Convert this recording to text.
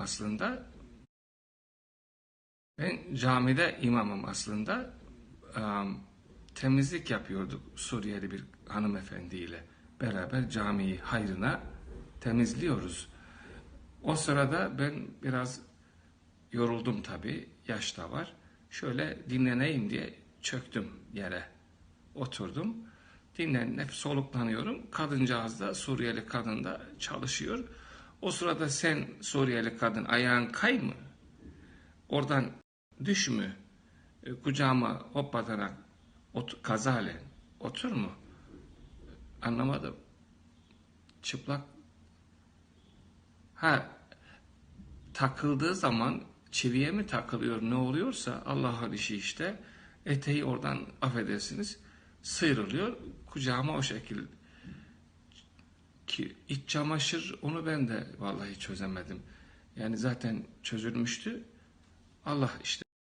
aslında. Ben camide imamım aslında. Am, temizlik yapıyorduk Suriyeli bir hanımefendiyle. Beraber camiyi hayrına temizliyoruz. O sırada ben biraz yoruldum tabii. Yaş da var. Şöyle dinleneyim diye çöktüm yere. Oturdum. Dinlenip soluklanıyorum. Kadıncağız da Suriyeli kadın da çalışıyor. O sırada sen Suriyeli kadın ayağın kay mı? Oradan düş mü? E, kucağıma hoplatarak ot kazalen otur mu? Anlamadım. Çıplak. Ha takıldığı zaman çiviye mi takılıyor ne oluyorsa Allah'ın işi işte eteği oradan affedersiniz sıyrılıyor kucağıma o şekil ki iç çamaşır onu ben de vallahi çözemedim. Yani zaten çözülmüştü. Allah işte